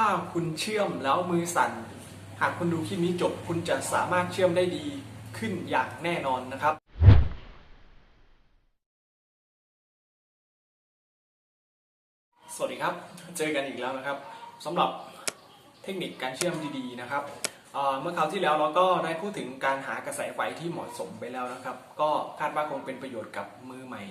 ถ้าคุณเชื่อมแล้วมือสั่น หากคุณดูคลิปนี้จบ คุณจะสามารถเชื่อมได้ดีขึ้นอย่างแน่นอนนะครับสวัสดีครับ เจอกันอีกแล้วนะครับสำหรับเทคนิคการเชื่อมดีๆนะครับเอ่อเมื่อคราวที่แล้วเราก็ได้พูดถึงการหากระแสไฟที่เหมาะสมไปแล้วนะครับ ก็คาดว่าคงเป็นประโยชน์กับมือใหม่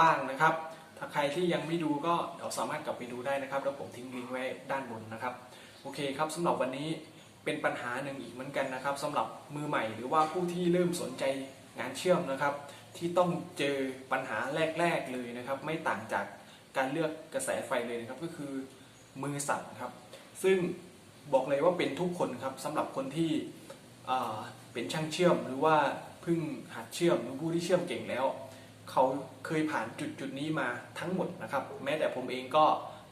บ้างนะครับ ถ้าใครที่ยังไม่ดูก็เดี๋ยวสามารถกลับไปดูได้นะครับ แล้วผมทิ้งลิงก์ไว้ด้านบนนะครับ โอเคครับสำหรับวันนี้เป็นปัญหาหนึ่งอีกเหมือนกันนะครับสำหรับมือใหม่หรือว่าผู้ที่เริ่มสนใจงานเชื่อมนะครับ ที่ต้องเจอปัญหาแรก ๆ เลยนะครับ ไม่ต่างจากการเลือกกระแสไฟเลยนะครับก็คือมือสั่นครับ ซึ่งบอกเลยว่าเป็นทุกคนครับสำหรับคนที่เป็นช่างเชื่อมหรือว่าเพิ่งหัดเชื่อมหรือผู้ที่เชื่อมเก่งแล้ว เขาเคยผ่านจุดจุดนี้มาทั้งหมดนะครับ แม้แต่ผมเองก็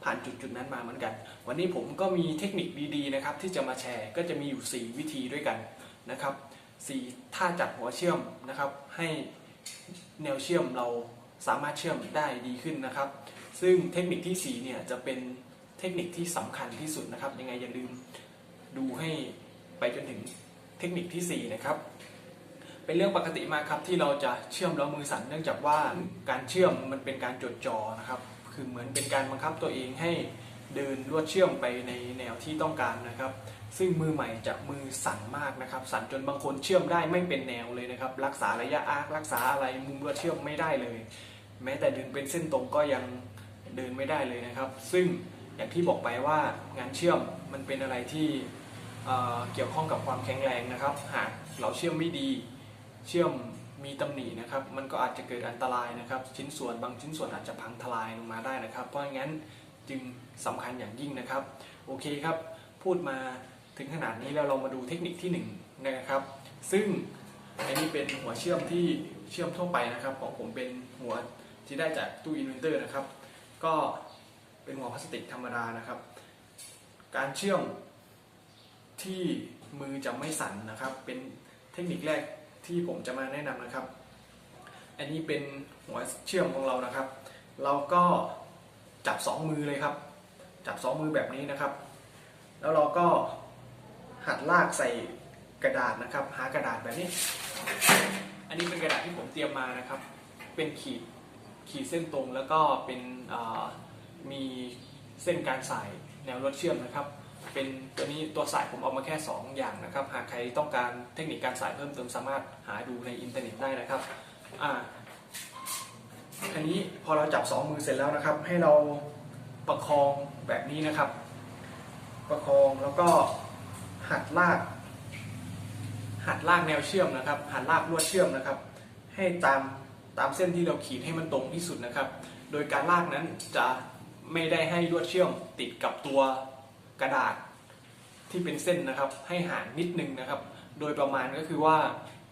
ผ่านจุดจุดนั้นมาเหมือนกัน วันนี้ผมก็มีเทคนิคดีๆนะครับ ที่จะมาแชร์ก็จะมีอยู่ 4 วิธีด้วยกันนะครับ4ท่าจัดหัวเชื่อมนะครับ ให้แนวเชื่อมเราสามารถเชื่อมได้ดีขึ้นนะครับ ซึ่งเทคนิคที่ 4 เนี่ยจะเป็นเทคนิคที่สำคัญที่สุดนะครับ ยังไงอย่าลืมดูให้ไปจนถึงเทคนิคทีสี่4 นะครับ เป็นเรื่องปกติมากครับที่เราจะเชื่อมแล้วมือสั่นเนื่องจากว่าการเชื่อมมันเป็นการจดจ่อนะครับ คือเหมือนเป็นการบังคับตัวเองให้เดินลวดเชื่อมไปในแนวที่ต้องการนะครับ ซึ่งมือใหม่จะมือสั่นมากนะครับ สั่นจนบางคนเชื่อมได้ไม่เป็นแนวเลยนะครับ รักษาระยะอาร์ครักษาอะไรมุมลวดเชื่อมไม่ได้เลย แม้แต่เดินเป็นเส้นตรงก็ยังเดินไม่ได้เลยนะครับ ซึ่งอย่างที่บอกไปว่างานเชื่อมมันเป็นอะไรที่เเกี่ยวข้องกับความแข็งแรงนะครับ หากเราเชื่อมไม่ดี เชื่อมมีตำหนินะครับ มันก็อาจจะเกิดอันตรายนะครับ ชิ้นส่วนบางชิ้นส่วนอาจจะพังทลายลงมาได้นะครับ เพราะงั้นจึงสำคัญอย่างยิ่งนะครับ โอเคครับ พูดมาถึงขนาดนี้แล้วเรามาดูเทคนิคที่หนึ่งนะครับ ซึ่งอันนี้เป็นหัวเชื่อมที่เชื่อมทั่วไปนะครับ ของผมเป็นหัวที่ได้จากตู้อินเวนเตอร์นะครับ ก็เป็นหัวพลาสติกธรรมดานะครับ การเชื่อมที่มือจะไม่สั่นนะครับ เป็นเทคนิคแรก ที่ผมจะมาแนะนำนะครับ อันนี้เป็นหัวเชื่อมของเรานะครับ เราก็จับสองมือเลยครับ จับสองมือแบบนี้นะครับ แล้วเราก็หัดลากใส่กระดาษนะครับ หากระดาษแบบนี้ อันนี้เป็นกระดาษที่ผมเตรียมมานะครับ เป็นขีดขีดเส้นตรงแล้วก็เป็นมีเส้นการสายแนวรถเชื่อมนะครับ เป็นตัวนี้ตัวสายผมเอามาแค่ 2 อย่างนะครับ หากใครต้องการเทคนิคการสายเพิ่มเติมสามารถหาดูในอินเทอร์เน็ตได้นะครับอ่าอันนี้พอเราจับ 2 มือเสร็จแล้วนะครับ ให้เราประคองแบบนี้นะครับ ประคองแล้วก็หัดลาก หัดลากแนวเชื่อมนะครับ หัดลากลวดเชื่อมนะครับ ให้ตามตามเส้นที่เราขีดให้มันตรงที่สุดนะครับ โดยการลากนั้นจะไม่ได้ให้ลวดเชื่อมติดกับตัว กระดาษที่เป็นเส้นนะครับ ให้ห่างนิดนึงนะครับ โดยประมาณก็คือว่า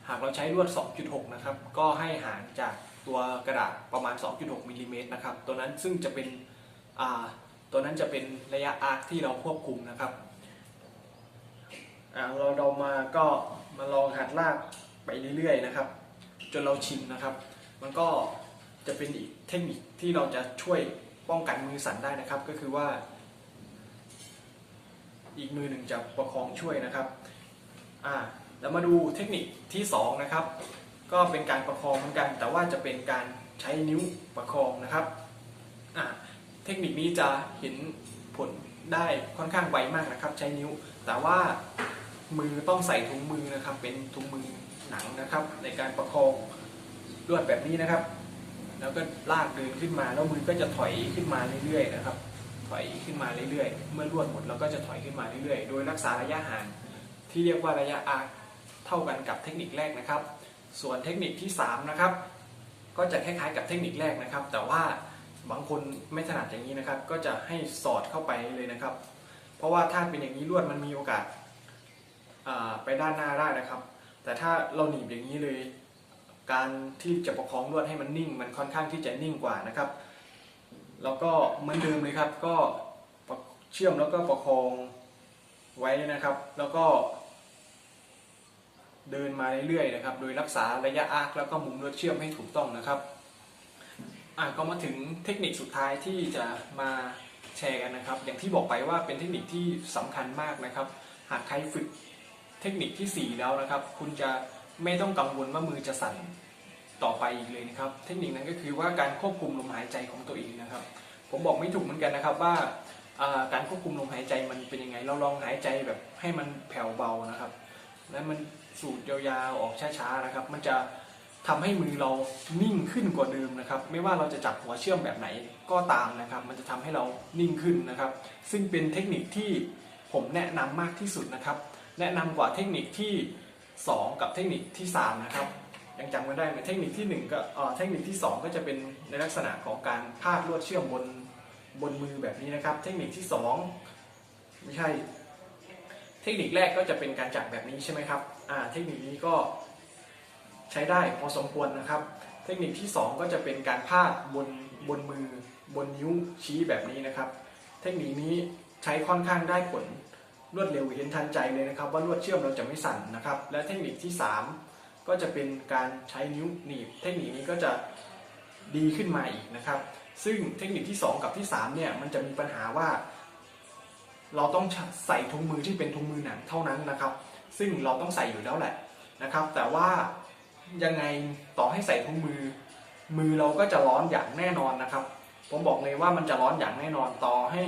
หากเราใช้ลวด 2.6 นะครับ ก็ให้ห่างจากตัวกระดาษประมาณ 2.6มิลลิเมตรนะครับ ตัวนั้นซึ่งจะเป็นตัวนั้นจะเป็นระยะอาร์คที่เราควบคุมนะครับเราเรามาก็มาลองหัดลากไปเรื่อยๆนะครับ จนเราชินนะครับ มันก็จะเป็นอีกเทคนิคที่เราจะช่วยป้องกันมือสั่นได้นะครับ ก็คือว่า อีกมือหนึ่งจะประคองช่วยนะครับอ่าแล้วมาดูเทคนิคที่สองนะครับ ก็เป็นการประคองเหมือนกัน แต่ว่าจะเป็นการใช้นิ้วประคองนะครับอ่าเทคนิคนี้จะเห็นผลได้ค่อนข้างไวมากนะครับ ใช้นิ้ว แต่ว่ามือต้องใส่ถุงมือนะครับ เป็นถุงมือหนังนะครับ ในการประคองลวดแบบนี้นะครับ แล้วก็ลากเดินขึ้นมาแล้วมือก็จะถอยขึ้นมาเรื่อยๆนะครับ ถอยขึ้นมาเรื่อยๆ เมื่อลวดหมดเราก็จะถอยขึ้นมาเรื่อยๆ โดยรักษาระยะห่างที่เรียกว่าระยะอาเท่ากันกับเทคนิคแรกนะครับ ส่วนเทคนิคที่สามนะครับ ก็จะคล้ายๆกับเทคนิคแรกนะครับ แต่ว่าบางคนไม่ถนัดอย่างนี้นะครับ ก็จะให้สอดเข้าไปเลยนะครับ เพราะว่าถ้าเป็นอย่างนี้ลวดมันมีโอกาสอ่าไปด้านหน้าได้นะครับ แต่ถ้าเราหนีบอย่างนี้เลย การที่จะประคองลวดให้มันนิ่ง มันค่อนข้างที่จะนิ่งกว่านะครับ แล้วก็เหมือนเดิมเลยครับ ก็เชื่อมแล้วก็ประคองไว้นะครับ แล้วก็ เดินมาเรื่อยๆนะครับ โดยรักษาระยะอาร์คแล้วก็มุมลวดเชื่อมให้ถูกต้องนะครับอะก็มาถึงเทคนิคสุดท้ายที่จะมาแชร์กันนะครับ อย่างที่บอกไปว่าเป็นเทคนิคที่สำคัญมากนะครับ หากใครฝึกเทคนิคที่ 4 แล้วนะครับ คุณจะไม่ต้องกังวลว่ามือจะสั่น ต่อไปอีกเลยนะครับ เทคนิคนั้นก็คือว่าการควบคุมลมหายใจของตัวเองนะครับ ผมบอกไม่ถูกเหมือนกันนะครับว่าการควบคุมลมหายใจมันเป็นยังไง เราลองหายใจแบบให้มันแผ่วเบานะครับ แล้วมันสูดยาวๆออกช้าๆนะครับ มันจะทำให้มือเรานิ่งขึ้นกว่าเดิมนะครับ ไม่ว่าเราจะจับหัวเชื่อมแบบไหนก็ตามนะครับ มันจะทำให้เรานิ่งขึ้นนะครับ ซึ่งเป็นเทคนิคที่ผมแนะนำมากที่สุดนะครับ แนะนำกว่าเทคนิคที่ 2 กับเทคนิคที่ 3 นะครับ ยังจำกันได้ไหมเทคนิคที่ 1 ก็เอ่อเทคนิคที่ 2 ก็จะเป็นในลักษณะของการพาดลวดเชื่อมบนบนมือแบบนี้นะครับ เทคนิคที่ 2 ไม่ใช่ เทคนิคแรกก็จะเป็นการจับแบบนี้ใช่ไหมครับอ่าเทคนิคนี้ก็ใช้ได้พอสมควรนะครับ เทคนิคที่ 2 ก็จะเป็นการพาดบนบนมือบนนิ้วชี้แบบนี้นะครับ เทคนิคนี้ใช้ค่อนข้างได้ผลรวดเร็วเห็นทันใจเลยนะครับ ว่าลวดเชื่อมเราจะไม่สั่นนะครับ และเทคนิคที่ 3 ก็จะเป็นการใช้นิ้วหนีบ เทคนิคนี้ก็จะดีขึ้นมาอีกนะครับ ซึ่งเทคนิคที่ 2 กับที่ 3 เนี่ยมันจะมีปัญหาว่า เราต้องใส่ถุงมือที่เป็นถุงมือหนังเท่านั้นนะครับ ซึ่งเราต้องใส่อยู่แล้วแหละนะครับ แต่ว่ายังไงต่อให้ใส่ถุงมือ มือเราก็จะร้อนอย่างแน่นอนนะครับ ผมบอกเลยว่ามันจะร้อนอย่างแน่นอนต่อให้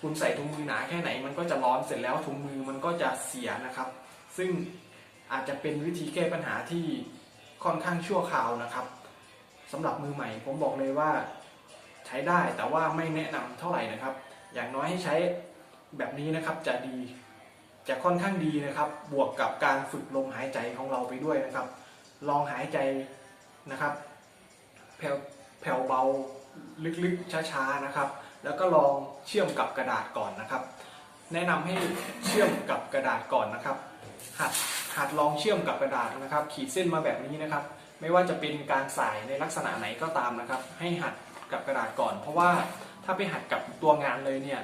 คุณใส่ถุงมือหนาแค่ไหน มันก็จะร้อนเสร็จแล้วถุงมือมันก็จะเสียนะครับ ซึ่ง อาจจะเป็นวิธีแก้ปัญหาที่ค่อนข้างชั่วคราวนะครับสำหรับมือใหม่ผมบอกเลยว่าใช้ได้แต่ว่าไม่แนะนำเท่าไหร่นะครับ อย่างน้อยให้ใช้แบบนี้นะครับจะดีจะค่อนข้างดีนะครับ บวกกับการฝึกลมหายใจของเราไปด้วยนะครับ ลองหายใจนะครับ แผ่วแผ่วเบาลึกๆช้าๆนะครับ แล้วก็ลองเชื่อมกับกระดาษก่อนนะครับ แนะนำให้เชื่อมกับกระดาษก่อนนะครับหัด หัดลองเชื่อมกับกระดาษนะครับ ขีดเส้นมาแบบนี้นะครับ ไม่ว่าจะเป็นการสายในลักษณะไหนก็ตามนะครับ ให้หัดกับกระดาษก่อน เพราะว่าถ้าไปหัดกับตัวงานเลยเนี่ย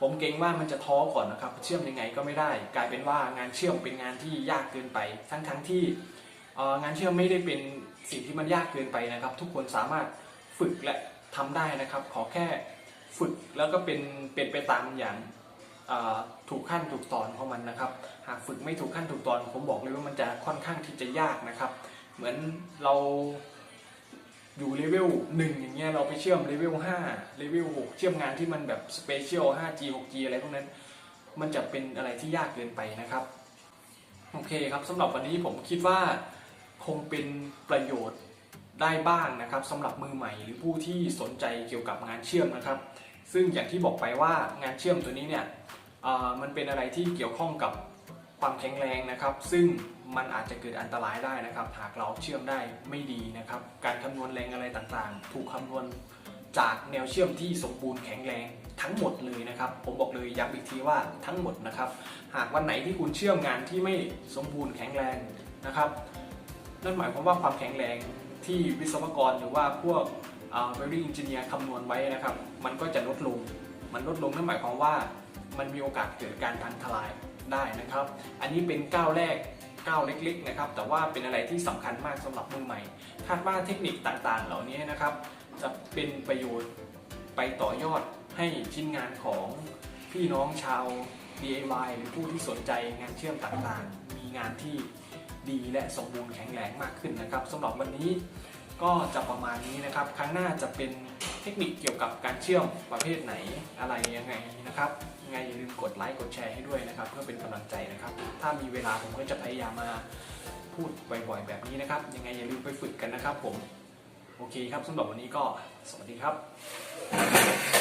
ผมเกรงว่ามันจะท้อก่อนนะครับ เชื่อมยังไงก็ไม่ได้ กลายเป็นว่างานเชื่อมเป็นงานที่ยากเกินไป ทั้งทั้งๆที่งานเชื่อมไม่ได้เป็นสิ่งที่มันยากเกินไปนะครับ ทุกคนสามารถฝึกและทำได้นะครับ ขอแค่ฝึกแล้วก็เป็นเป็นไปตามอย่าง ถูกขั้นถูกตอนของมันนะครับ หากฝึกไม่ถูกขั้นถูกตอน ผมบอกเลยว่ามันจะค่อนข้างที่จะยากนะครับ เหมือนเราอยู่เลเวลหนึ่งอย่างเงี้ยเราไปเชื่อมเลเวลห้าเลเวลหกเชื่อมงานที่มันแบบสเปเชียล 5G 6G อะไรพวกนั้น มันจะเป็นอะไรที่ยากเกินไปนะครับ โอเคครับสำหรับวันนี้ผมคิดว่าคงเป็นประโยชน์ได้บ้างนะครับสำหรับมือใหม่หรือผู้ที่สนใจเกี่ยวกับงานเชื่อมนะครับ ซึ่งอย่างที่บอกไปว่างานเชื่อมตัวนี้เนี่ย มันเป็นอะไรที่เกี่ยวข้องกับความแข็งแรงนะครับ ซึ่งมันอาจจะเกิดอันตรายได้นะครับ หากเราเชื่อมได้ไม่ดีนะครับ การคำนวณแรงอะไรต่างๆ ถูกคำนวณจากแนวเชื่อมที่สมบูรณ์แข็งแรงทั้งหมดเลยนะครับ ผมบอกเลยย้ำอีกทีว่าทั้งหมดนะครับ หากวันไหนที่คุณเชื่อมงานที่ไม่สมบูรณ์แข็งแรงนะครับนั่นหมายความว่าความแข็งแรงที่วิศวกรหรือว่าพวกเวอร์รี่อินจิเนียร์คำนวณไว้นะครับ มันก็จะลดลง มันลดลงนั่นหมายความว่า มันมีโอกาสเกิดการพังทลายได้นะครับ อันนี้เป็นก้าวแรกก้าวเล็กๆนะครับ แต่ว่าเป็นอะไรที่สำคัญมากสำหรับมือใหม่ คาดว่าเทคนิคต่างๆ เหล่านี้นะครับ จะเป็นประโยชน์ไปต่อยอดให้ชิ้นงานของพี่น้องชาว DIY หรือผู้ที่สนใจงานเชื่อมต่างๆ มีงานที่ดีและสมบูรณ์แข็งแรงมากขึ้นนะครับสำหรับวันนี้ก็จะประมาณนี้นะครับ ครั้งหน้าจะเป็น เทคนิคเกี่ยวกับการเชื่อมประเภทไหนอะไรยังไงนะครับยังไงอย่าลืมกดไลค์กดแชร์ให้ด้วยนะครับ เพื่อเป็นกำลังใจนะครับ ถ้ามีเวลาผมก็จะพยายามมาพูดบ่อยๆแบบนี้นะครับ ยังไงอย่าลืมไปฝึกกันนะครับผม โอเคครับสำหรับวันนี้ก็สวัสดีครับ